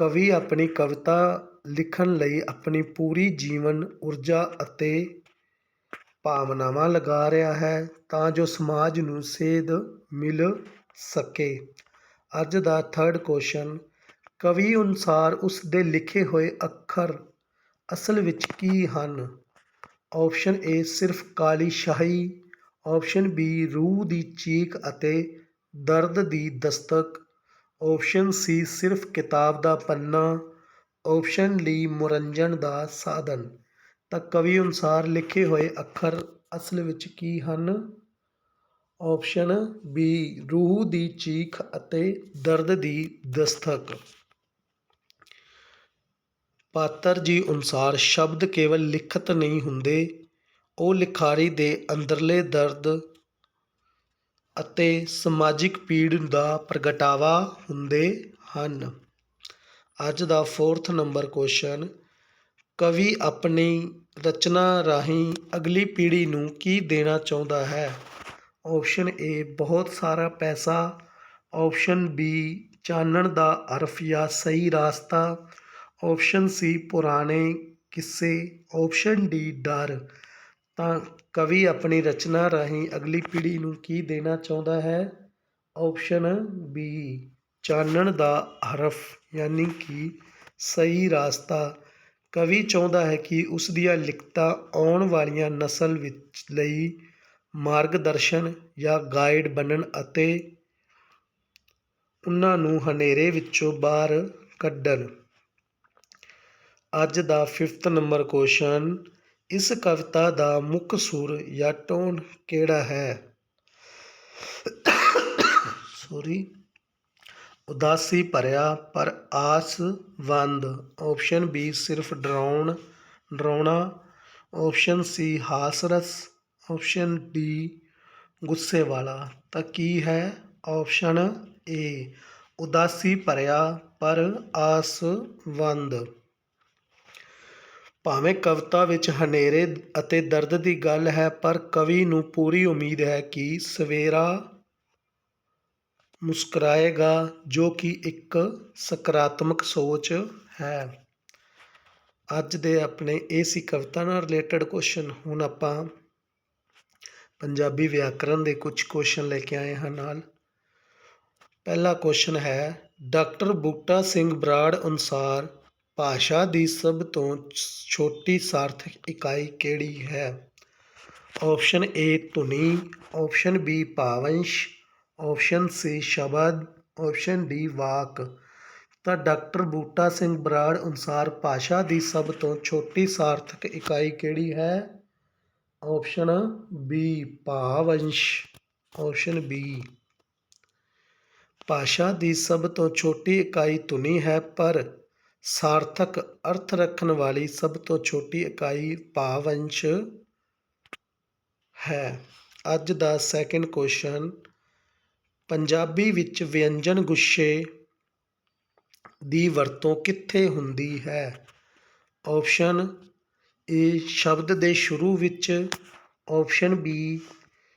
Speaker 1: ਕਵੀ ਆਪਣੀ ਕਵਿਤਾ ਲਿਖਣ ਲਈ ਆਪਣੀ ਪੂਰੀ ਜੀਵਨ, ਊਰਜਾ ਅਤੇ ਭਾਵਨਾਵਾਂ ਲਗਾ ਰਿਹਾ ਹੈ ਤਾਂ ਜੋ ਸਮਾਜ ਨੂੰ ਸੇਧ ਮਿਲ ਸਕੇ। ਅੱਜ ਦਾ ਥਰਡ ਕੁਐਸਚਨ ਕਵੀ ਅਨੁਸਾਰ ਉਸ ਦੇ ਲਿਖੇ ਹੋਏ ਅੱਖਰ ਅਸਲ ਵਿੱਚ ਕੀ ਹਨ? ਆਪਸ਼ਨ ਏ ਸਿਰਫ ਕਾਲੀ ਸ਼ਾਹੀ। ਆਪਸ਼ਨ ਬੀ ਰੂਹ ਦੀ ਚੀਕ ਅਤੇ ਦਰਦ ਦੀ ਦਸਤਕ। ਆਪਸ਼ਨ ਸੀ ਸਿਰਫ ਕਿਤਾਬ ਦਾ ਪੰਨਾ ਆਪਸ਼ਨ ਡੀ ਮਨੋਰੰਜਨ ਦਾ ਸਾਧਨ। ਤਾਂ ਕਵੀ ਅਨੁਸਾਰ ਲਿਖੇ ਹੋਏ ਅੱਖਰ ਅਸਲ ਵਿੱਚ ਕੀ ਹਨ? ਆਪਸ਼ਨ ਬੀ ਰੂਹ ਦੀ ਚੀਖ ਅਤੇ ਦਰਦ ਦੀ ਦਸਤਕ। ਪਾਤਰ ਜੀ ਅਨੁਸਾਰ ਸ਼ਬਦ ਕੇਵਲ ਲਿਖਤ ਨਹੀਂ ਹੁੰਦੇ, ਉਹ ਲਿਖਾਰੀ ਦੇ ਅੰਦਰਲੇ ਦਰਦ ਅਤੇ ਸਮਾਜਿਕ ਪੀੜ ਦਾ ਪ੍ਰਗਟਾਵਾ ਹੁੰਦੇ ਹਨ। ਅੱਜ ਦਾ ਫੋਰਥ ਨੰਬਰ ਕੁਐਸਚਨ ਕਵੀ ਆਪਣੀ ਰਚਨਾ ਰਾਹੀਂ ਅਗਲੀ ਪੀੜ੍ਹੀ ਨੂੰ ਕੀ ਦੇਣਾ ਚਾਹੁੰਦਾ ਹੈ? ਆਪਸ਼ਨ ਏ ਬਹੁਤ ਸਾਰਾ ਪੈਸਾ। ਆਪਸ਼ਨ ਬੀ ਚਾਨਣ ਦਾ ਅਰਫ ਜਾਂ ਸਹੀ ਰਾਸਤਾ। ਆਪਸ਼ਨ ਸੀ ਪੁਰਾਣੇ ਕਿੱਸੇ। ਆਪਸ਼ਨ ਡੀ ਡਰ। ਤਾਂ ਕਵੀ ਆਪਣੀ ਰਚਨਾ ਰਾਹੀਂ ਅਗਲੀ ਪੀੜ੍ਹੀ ਨੂੰ ਕੀ ਦੇਣਾ ਚਾਹੁੰਦਾ ਹੈ? ਆਪਸ਼ਨ ਬੀ ਚਾਨਣ ਦਾ ਹਰਫ, ਯਾਨੀ ਕਿ ਸਹੀ ਰਾਸਤਾ। ਕਵੀ ਚਾਹੁੰਦਾ ਹੈ ਕਿ ਉਸ ਦੀਆਂ ਲਿਖਤਾਂ ਆਉਣ ਵਾਲੀਆਂ ਨਸਲ ਵਿੱਚ ਲਈ ਮਾਰਗਦਰਸ਼ਨ ਜਾਂ ਗਾਈਡ ਬਣਨ ਅਤੇ ਉਹਨਾਂ ਨੂੰ ਹਨੇਰੇ ਵਿੱਚੋਂ ਬਾਹਰ ਕੱਢਣ। ਅੱਜ ਦਾ ਫਿਫਥ ਨੰਬਰ ਕੁਐਸਚਨ ਇਸ ਕਵਿਤਾ ਦਾ ਮੁੱਖ ਸੁਰ ਜਾਂ ਟੋਨ ਕਿਹੜਾ ਹੈ? ਸੋਰੀ ਉਦਾਸੀ ਭਰਿਆ ਪਰ ਆਸਵੰਦ ਆਪਸ਼ਨ ਬੀ ਸਿਰਫ ਡਰਾਉਣ, ਡਰਾਉਣਾ। ਆਪਸ਼ਨ ਸੀ ਹਾਸਰਸ। ਆਪਸ਼ਨ ਡੀ ਗੁੱਸੇ ਵਾਲਾ। ਤਾਂ ਕੀ ਹੈ? ਆਪਸ਼ਨ ਏ ਉਦਾਸੀ ਭਰਿਆ ਪਰ ਆਸਵੰਦ ਭਾਵੇਂ ਕਵਿਤਾ ਵਿੱਚ ਹਨੇਰੇ ਅਤੇ ਦਰਦ ਦੀ ਗੱਲ ਹੈ, ਪਰ ਕਵੀ ਨੂੰ ਪੂਰੀ ਉਮੀਦ ਹੈ ਕਿ ਸਵੇਰਾ ਮੁਸਕਰਾਏਗਾ, ਜੋ ਕਿ ਇੱਕ ਸਕਾਰਾਤਮਕ ਸੋਚ ਹੈ। ਅੱਜ ਦੇ ਆਪਣੇ ਇਹ ਸੀ ਕਵਿਤਾ ਨਾਲ ਰਿਲੇਟਡ ਕੁਐਸਚਨ ਹੁਣ ਆਪਾਂ ਪੰਜਾਬੀ ਵਿਆਕਰਨ ਦੇ ਕੁਝ ਕੁਐਸਚਨ ਲੈ ਕੇ ਆਏ ਹਾਂ ਨਾਲ। ਪਹਿਲਾ ਕੁਐਸਚਨ ਹੈ, ਡਾਕਟਰ ਬੂਟਾ ਸਿੰਘ ਬਰਾੜ ਅਨੁਸਾਰ ਭਾਸ਼ਾ ਦੀ ਸਭ ਤੋਂ ਛੋਟੀ ਸਾਰਥਕ ਇਕਾਈ ਕਿਹੜੀ ਹੈ? ਆਪਸ਼ਨ ਏ ਧੁਨੀ ਆਪਸ਼ਨ ਬੀ ਭਾਵੰਸ਼ ਆਪਸ਼ਨ ਸੀ ਸ਼ਬਦ ਆਪਸ਼ਨ ਡੀ ਵਾਕ। ਤਾਂ ਡਾਕਟਰ ਬੂਟਾ ਸਿੰਘ ਬਰਾੜ ਅਨੁਸਾਰ ਭਾਸ਼ਾ ਦੀ ਸਭ ਤੋਂ ਛੋਟੀ ਸਾਰਥਕ ਇਕਾਈ ਕਿਹੜੀ ਹੈ? ਆਪਸ਼ਨ ਬੀ ਭਾਵੰਸ਼ ਆਪਸ਼ਨ ਬੀ ਭਾਸ਼ਾ ਦੀ ਸਭ ਤੋਂ ਛੋਟੀ ਇਕਾਈ ਧੁਨੀ ਹੈ, ਪਰ ਸਾਰਥਕ ਅਰਥ ਰੱਖਣ ਵਾਲੀ ਸਭ ਤੋਂ ਛੋਟੀ ਇਕਾਈ ਭਾਵੰਸ਼ ਹੈ। ਅੱਜ ਦਾ ਸੈਕਿੰਡ ਕੁਐਸਚਨ ਪੰਜਾਬੀ ਵਿੱਚ ਵਿਅੰਜਨ ਗੁੱਸੇ ਦੀ ਵਰਤੋਂ ਕਿੱਥੇ ਹੁੰਦੀ ਹੈ? ਆਪਸ਼ਨ ਏ ਸ਼ਬਦ ਦੇ ਸ਼ੁਰੂ ਵਿੱਚ ਆਪਸ਼ਨ ਬੀ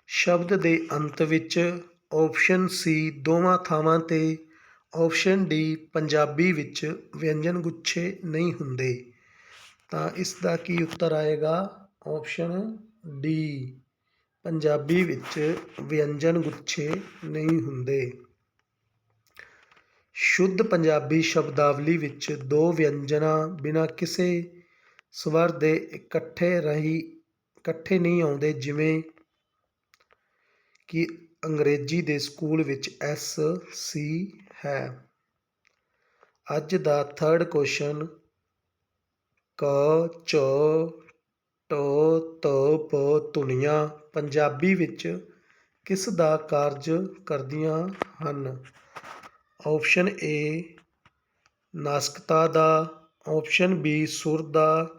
Speaker 1: ਸ਼ਬਦ ਦੇ ਅੰਤ ਵਿੱਚ ਆਪਸ਼ਨ ਸੀ ਦੋਵਾਂ ਥਾਵਾਂ ਤੇ ਆਪਸ਼ਨ ਡੀ, ਪੰਜਾਬੀ ਵਿੱਚ ਵਿਅੰਜਨ ਗੁੱਛੇ ਨਹੀਂ ਹੁੰਦੇ। ਤਾਂ ਇਸ ਦਾ ਕੀ ਉੱਤਰ ਆਏਗਾ? ਆਪਸ਼ਨ ਡੀ, ਪੰਜਾਬੀ ਵਿੱਚ ਵਿਅੰਜਨ ਗੁੱਛੇ ਨਹੀਂ ਹੁੰਦੇ। ਸ਼ੁੱਧ ਪੰਜਾਬੀ ਸ਼ਬਦਾਵਲੀ ਵਿੱਚ ਦੋ ਵਿਅੰਜਨਾਂ ਬਿਨਾਂ ਕਿਸੇ ਸਵਰ ਦੇ ਇਕੱਠੇ ਰਹੀ, ਇਕੱਠੇ ਨਹੀਂ ਆਉਂਦੇ, ਜਿਵੇਂ ਕਿ ਅੰਗਰੇਜ਼ੀ ਦੇ ਸਕੂਲ ਵਿੱਚ ਐਸ, ਸੀ ਹੈ। ਅੱਜ ਦਾ ਥਰਡ ਕੁਐਸਚਨ ਕ, ਚ, ਟ, ਤ, ਪ, ਧੁਨੀਆਂ ਪੰਜਾਬੀ ਵਿੱਚ ਕਿਸ ਦਾ ਕਾਰਜ ਕਰਦੀਆਂ ਹਨ? ਆਪਸ਼ਨ ਏ ਨਾਸਕਤਾ ਦਾ। ਆਪਸ਼ਨ ਬੀ ਸੁਰ ਦਾ।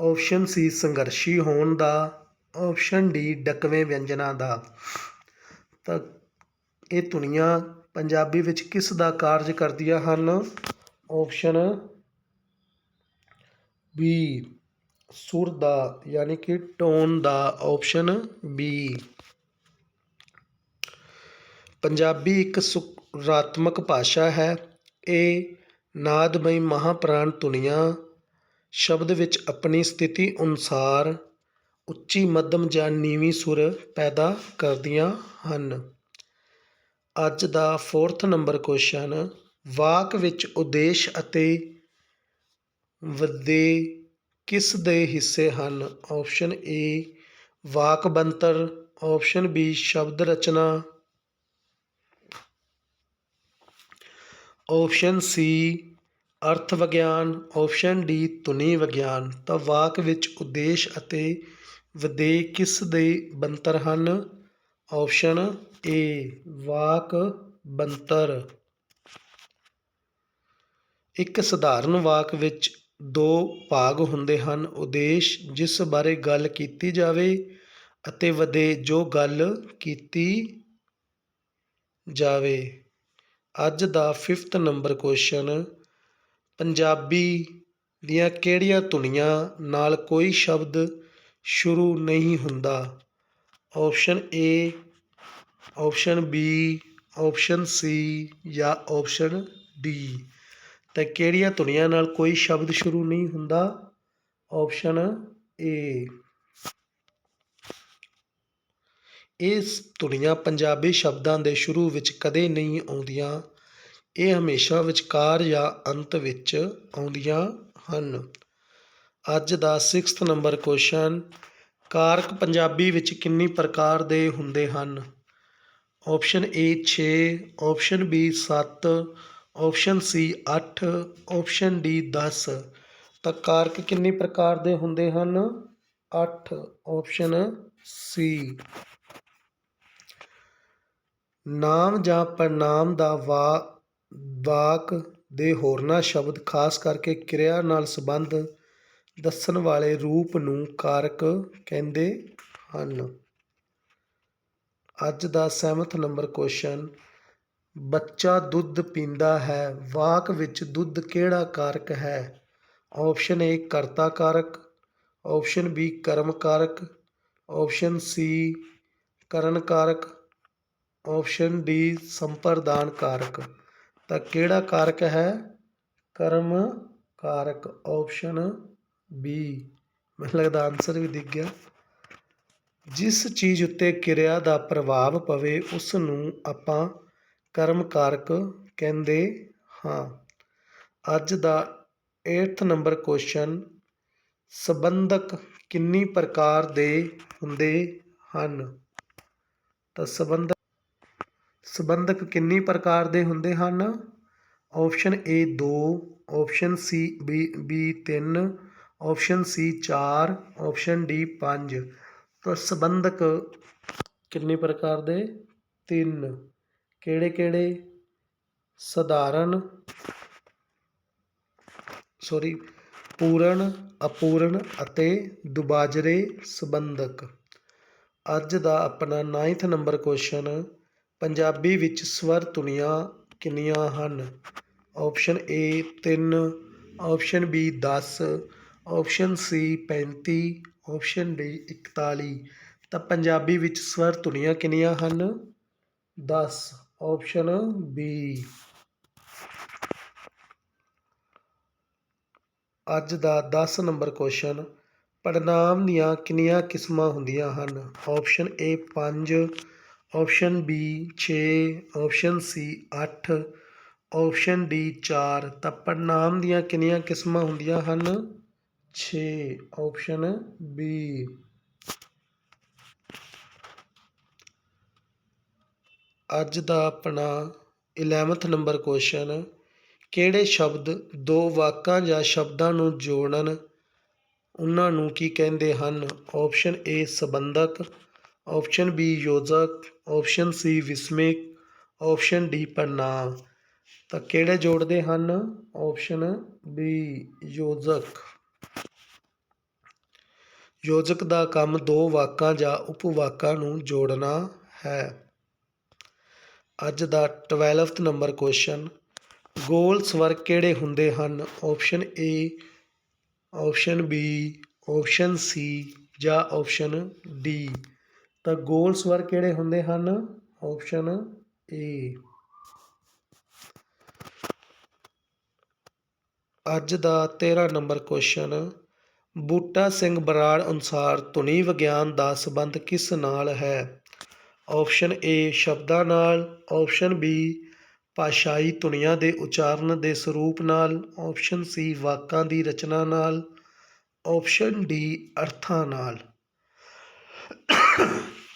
Speaker 1: ਆਪਸ਼ਨ ਸੀ ਸੰਘਰਸ਼ੀ ਹੋਣ ਦਾ। ਆਪਸ਼ਨ ਡੀ ਡਕਵੇਂ ਵਿਅੰਜਨਾਂ ਦਾ। ਤਾਂ ਇਹ ਧੁਨੀਆਂ ਪੰਜਾਬੀ ਵਿੱਚ ਕਿਸ ਦਾ ਕਾਰਜ ਕਰਦੀਆਂ ਹਨ? ਆਪਸ਼ਨ ਬੀ ਸੁਰ ਦਾ, ਯਾਨੀ ਕਿ ਟੋਨ ਦਾ ਆਪਸ਼ਨ ਬੀ ਪੰਜਾਬੀ ਇੱਕ ਸੁਰਾਤਮਕ ਭਾਸ਼ਾ ਹੈ। ਇਹ ਨਾਦਮਈ ਮਹਾਪ੍ਰਾਣ ਧੁਨੀਆਂ ਸ਼ਬਦ ਵਿੱਚ ਆਪਣੀ ਸਥਿਤੀ ਅਨੁਸਾਰ ਉੱਚੀ, ਮੱਧਮ ਜਾਂ ਨੀਵੀਂ ਸੁਰ ਪੈਦਾ ਕਰਦੀਆਂ ਹਨ। ਅੱਜ ਦਾ ਫੋਰਥ ਨੰਬਰ ਕੁਐਸਚਨ ਵਾਕ ਵਿੱਚ ਉਦੇਸ਼ ਅਤੇ ਵਧੇ ਕਿਸ ਦੇ ਹਿੱਸੇ ਹਨ? ਆਪਸ਼ਨ ਏ ਵਾਕ ਬਣਤਰ। ਆਪਸ਼ਨ ਬੀ ਸ਼ਬਦ ਰਚਨਾ। ਆਪਸ਼ਨ ਸੀ ਅਰਥ ਵਿਗਿਆਨ। ਆਪਸ਼ਨ ਡੀ ਧੁਨੀ ਵਿਗਿਆਨ। ਤਾਂ ਵਾਕ ਵਿੱਚ ਉਦੇਸ਼ ਅਤੇ ਵਿਦੇ ਕਿਸ ਦੇ ਬਣਤਰ ਹਨ? ਆਪਸ਼ਨ ਏ ਵਾਕ ਬਣਤਰ ਇੱਕ ਸਧਾਰਨ ਵਾਕ ਵਿੱਚ ਦੋ ਭਾਗ ਹੁੰਦੇ ਹਨ। ਉਦੇਸ਼, ਜਿਸ ਬਾਰੇ ਗੱਲ ਕੀਤੀ ਜਾਵੇ ਅਤੇ ਵਧੇ ਜੋ ਗੱਲ ਕੀਤੀ ਜਾਵੇ। ਅੱਜ ਦਾ ਫਿਫਥ ਨੰਬਰ ਕੁਐਸਚਨ ਪੰਜਾਬੀ ਦੀਆਂ ਕਿਹੜੀਆਂ ਧੁਨੀਆਂ ਨਾਲ ਕੋਈ ਸ਼ਬਦ ਸ਼ੁਰੂ ਨਹੀਂ ਹੁੰਦਾ? Option A option B option C ਜਾਂ ਆਪਸ਼ਨ ਡੀ ਤਾਂ ਕਿਹੜੀਆਂ ਧੁਨੀਆਂ ਨਾਲ ਕੋਈ ਸ਼ਬਦ ਸ਼ੁਰੂ ਨਹੀਂ ਹੁੰਦਾ? ਆਪਸ਼ਨ ਏ ਇਹ ਧੁਨੀਆਂ ਪੰਜਾਬੀ ਸ਼ਬਦਾਂ ਦੇ ਸ਼ੁਰੂ ਵਿੱਚ ਕਦੇ ਨਹੀਂ ਆਉਂਦੀਆਂ। ਇਹ ਹਮੇਸ਼ਾ ਵਿਚਕਾਰ ਜਾਂ ਅੰਤ ਵਿੱਚ ਆਉਂਦੀਆਂ ਹਨ। ਅੱਜ ਦਾ ਸਿਕਸਥ ਨੰਬਰ ਕੁਐਸਚਨ ਕਾਰਕ ਪੰਜਾਬੀ ਵਿੱਚ ਕਿੰਨੀ ਪ੍ਰਕਾਰ ਦੇ ਹੁੰਦੇ ਹਨ? Option A 6 option B 7 option C 8 option D 10 ਤਾਂ ਕਾਰਕ ਕਿੰਨੇ ਪ੍ਰਕਾਰ ਦੇ ਹੁੰਦੇ ਹਨ? 8 ਆਪਸ਼ਨ ਸੀ ਨਾਮ ਜਾਂ ਪੜਨਾਮ ਦਾ ਵਾ, ਵਾਕ ਦੇ ਹੋਰਨਾਂ ਸ਼ਬਦ ਖਾਸ ਕਰਕੇ ਕਿਰਿਆ ਨਾਲ ਸੰਬੰਧ ਦੱਸਣ ਵਾਲੇ ਰੂਪ ਨੂੰ ਕਾਰਕ ਕਹਿੰਦੇ ਹਨ। ਅੱਜ ਦਾ ਸੈਵਨਥ ਨੰਬਰ ਕੁਐਸਚਨ, ਬੱਚਾ ਦੁੱਧ ਪੀਂਦਾ ਹੈ, ਵਾਕ ਵਿੱਚ ਦੁੱਧ ਕਿਹੜਾ ਕਾਰਕ ਹੈ? ਆਪਸ਼ਨ ਏ ਕਰਤਾ ਕਾਰਕ, ਆਪਸ਼ਨ ਬੀ ਕਰਮ ਕਾਰਕ, ਆਪਸ਼ਨ ਸੀ ਕਰਨ ਕਾਰਕ, ਆਪਸ਼ਨ ਡੀ ਸੰਪਰਦਾਨ ਕਾਰਕ। ਤਾਂ ਕਿਹੜਾ ਕਾਰਕ ਹੈ? ਕਰਮ ਕਾਰਕ, ਆਪਸ਼ਨ ਬੀ ਮੈਨੂੰ ਲੱਗਦਾ ਆਨਸਰ ਵੀ ਦਿਖ ਗਿਆ। ਜਿਸ ਚੀਜ਼ ਉੱਤੇ ਕਿਰਿਆ ਦਾ ਪ੍ਰਭਾਵ ਪਵੇ, ਉਸ ਨੂੰ ਆਪਾਂ ਕਰਮ ਕਾਰਕ ਕਹਿੰਦੇ ਹਾਂ। ਅੱਜ ਦਾ 8th ਨੰਬਰ ਕੁਐਸਚਨ ਸੰਬੰਧਕ ਕਿੰਨੀ ਪ੍ਰਕਾਰ ਦੇ ਹੁੰਦੇ ਹਨ? ਤਾਂ ਸੰਬੰਧਕ ਸੰਬੰਧਕ ਕਿੰਨੀ ਪ੍ਰਕਾਰ ਦੇ ਹੁੰਦੇ ਹਨ? Option A 2 option C B B 3 option C 4 option D 5 ਤਾਂ ਸੰਬੰਧਕ ਕਿੰਨੇ ਪ੍ਰਕਾਰ ਦੇ? ਤਿੰਨ। ਕਿਹੜੇ ਕਿਹੜੇ? ਸਧਾਰਨ ਸੋਰੀ ਪੂਰਨ, ਅਪੂਰਨ ਅਤੇ ਦੁਬਾਜਰੇ ਸੰਬੰਧਕ। ਅੱਜ ਦਾ ਆਪਣਾ 9th ਨੰਬਰ ਕੁਐਸਚਨ ਪੰਜਾਬੀ ਵਿੱਚ ਸਵਰ ਧੁਨੀਆਂ ਕਿੰਨੀਆਂ ਹਨ? Option A 3 option B 10 option C 35 option D 41 ਤਾਂ ਪੰਜਾਬੀ ਵਿੱਚ ਸਵਰ ਧੁਨੀਆਂ ਕਿੰਨੀਆਂ ਹਨ? 10 ਆਪਸ਼ਨ ਬੀ। ਅੱਜ ਦਾ 10 ਨੰਬਰ ਕੁਐਸਚਨ ਪੜਨਾਮ ਦੀਆਂ ਕਿੰਨੀਆਂ ਕਿਸਮਾਂ ਹੁੰਦੀਆਂ ਹਨ? Option A 5 option B 6 option C 8 option D 4 ਤਾਂ ਪੜਨਾਮ ਦੀਆਂ ਕਿੰਨੀਆਂ ਕਿਸਮਾਂ ਹੁੰਦੀਆਂ ਹਨ? ਛੇ ਆਪਸ਼ਨ ਬੀ ਅੱਜ ਦਾ ਆਪਣਾ 11th ਨੰਬਰ ਕੁਐਸਚਨ ਕਿਹੜੇ ਸ਼ਬਦ ਦੋ ਵਾਕਾਂ ਜਾਂ ਸ਼ਬਦਾਂ ਨੂੰ ਜੋੜਨ, ਉਹਨਾਂ ਨੂੰ ਕੀ ਕਹਿੰਦੇ ਹਨ? ਆਪਸ਼ਨ ਏ ਸੰਬੰਧਕ ਆਪਸ਼ਨ ਬੀ ਯੋਜਕ ਆਪਸ਼ਨ ਸੀ ਵਿਸਮਿਕ ਆਪਸ਼ਨ ਡੀ ਪੜਨਾਮ ਤਾਂ ਕਿਹੜੇ ਜੋੜਦੇ ਹਨ? Option B ਯੋਜਕ। ਯੋਜਕ ਦਾ ਕੰਮ ਦੋ ਵਾਕਾਂ ਜਾਂ ਉਪਵਾਕਾਂ ਨੂੰ ਜੋੜਨਾ ਹੈ। ਅੱਜ ਦਾ 12th ਨੰਬਰ ਕੁਐਸਚਨ ਗੋਲ ਸਵਰ ਕਿਹੜੇ ਹੁੰਦੇ ਹਨ? Option A option B option C ਜਾਂ ਆਪਸ਼ਨ ਡੀ ਤਾਂ ਗੋਲ ਸਵਰ ਕਿਹੜੇ ਹੁੰਦੇ ਹਨ? ਆਪਸ਼ਨ ਏ ਅੱਜ ਦਾ 13 ਨੰਬਰ ਕੁਐਸਚਨ ਬੂਟਾ ਸਿੰਘ ਬਰਾੜ ਅਨੁਸਾਰ ਧੁਨੀ ਵਿਗਿਆਨ ਦਾ ਸੰਬੰਧ ਕਿਸ ਨਾਲ ਹੈ? ਆਪਸ਼ਨ ਏ ਸ਼ਬਦਾਂ ਨਾਲ। ਆਪਸ਼ਨ ਬੀ ਭਾਸ਼ਾਈ ਧੁਨੀਆਂ ਦੇ ਉਚਾਰਨ ਦੇ ਸਰੂਪ ਨਾਲ। ਆਪਸ਼ਨ ਸੀ ਵਾਕਾਂ ਦੀ ਰਚਨਾ ਨਾਲ। ਆਪਸ਼ਨ ਡੀ ਅਰਥਾਂ ਨਾਲ।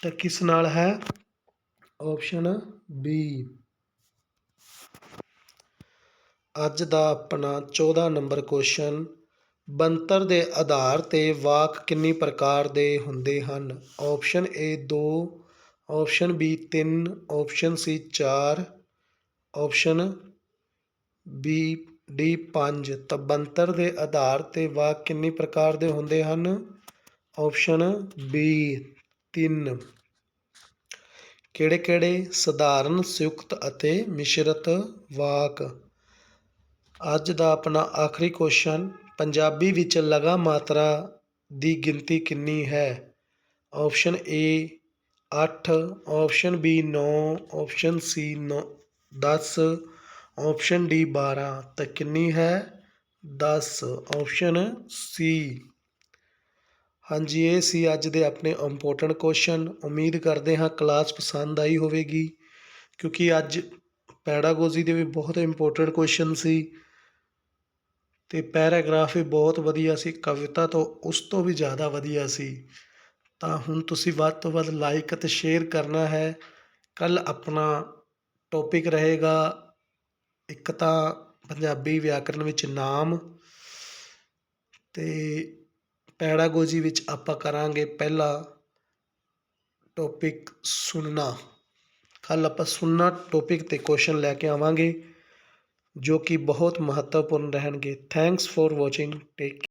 Speaker 1: ਤਾਂ ਕਿਸ ਨਾਲ ਹੈ? ਆਪਸ਼ਨ ਬੀ ਅੱਜ ਦਾ ਆਪਣਾ 14 ਨੰਬਰ ਕੁਐਸਚਨ ਬਣਤਰ ਦੇ ਆਧਾਰ ਤੇ ਵਾਕ ਕਿੰਨੀ ਪ੍ਰਕਾਰ ਦੇ ਹੁੰਦੇ ਹਨ? ਆਪਸ਼ਨ ਏ ਦੋ ਆਪਸ਼ਨ ਬੀ ਤਿੰਨ ਆਪਸ਼ਨ ਸੀ ਚਾਰ ਆਪਸ਼ਨ ਬੀ ਡੀ ਪੰਜ। ਤਾਂ ਬਣਤਰ ਦੇ ਆਧਾਰ ਤੇ ਵਾਕ ਕਿੰਨੀ ਪ੍ਰਕਾਰ ਦੇ ਹੁੰਦੇ ਹਨ? ਆਪਸ਼ਨ ਬੀ ਤਿੰਨ। ਕਿਹੜੇ ਕਿਹੜੇ ਸਧਾਰਨ, ਸੰਯੁਕਤ ਅਤੇ ਮਿਸ਼ਰਤ ਵਾਕ? ਅੱਜ ਦਾ ਆਪਣਾ ਆਖਰੀ ਕੁਐਸਚਨ ਪੰਜਾਬੀ ਵਿੱਚ ਲਗਾ ਮਾਤਰਾ ਦੀ ਗਿਣਤੀ ਕਿੰਨੀ ਹੈ? ਆਪਸ਼ਨ ਏ ਅੱਠ option B 9 option C 9 10 option D 12 ਤਾਂ ਕਿੰਨੀ ਹੈ? ਦਸ ਆਪਸ਼ਨ ਸੀ ਹਾਂਜੀ, ਇਹ ਸੀ ਅੱਜ ਦੇ ਆਪਣੇ ਇੰਪੋਰਟੈਂਟ ਕੁਐਸਚਨ ਉਮੀਦ ਕਰਦੇ ਹਾਂ ਕਲਾਸ ਪਸੰਦ ਆਈ ਹੋਵੇਗੀ, ਕਿਉਂਕਿ ਅੱਜ ਪੈਡਾਗੋਜੀ ਦੇ ਵੀ ਬਹੁਤ ਇੰਪੋਰਟੈਂਟ ਕੁਐਸਚਨ ਸੀ। ਅਤੇ ਪੈਰਾਗ੍ਰਾਫ ਵੀ ਬਹੁਤ ਵਧੀਆ ਸੀ, ਕਵਿਤਾ ਤੋਂ ਉਸ ਤੋਂ ਵੀ ਜ਼ਿਆਦਾ ਵਧੀਆ ਸੀ। ਤਾਂ ਹੁਣ ਤੁਸੀਂ ਵੱਧ ਤੋਂ ਵੱਧ ਲਾਈਕ ਅਤੇ ਸ਼ੇਅਰ ਕਰਨਾ ਹੈ। ਕੱਲ੍ਹ ਆਪਣਾ ਟੋਪਿਕ ਰਹੇਗਾ ਇੱਕ ਤਾਂ ਪੰਜਾਬੀ ਵਿਆਕਰਨ ਵਿੱਚ ਨਾਮ ਅਤੇ ਪੈਡਾਗੋਜੀ ਵਿੱਚ ਆਪਾਂ ਕਰਾਂਗੇ ਪਹਿਲਾ ਟੌਪਿਕ ਸੁਣਨਾ। ਕੱਲ ਆਪਾਂ ਸੁਣਨਾ ਟੌਪਿਕ ਤੇ ਕੁਐਸਚਨ ਲੈ ਕੇ ਆਵਾਂਗੇ। ਜੋ ਕਿ ਬਹੁਤ ਮਹੱਤਵਪੂਰਨ ਰਹਿਣਗੇ। ਥੈਂਕਸ ਫੋਰ ਵਾਚਿੰਗ ਟੇਕ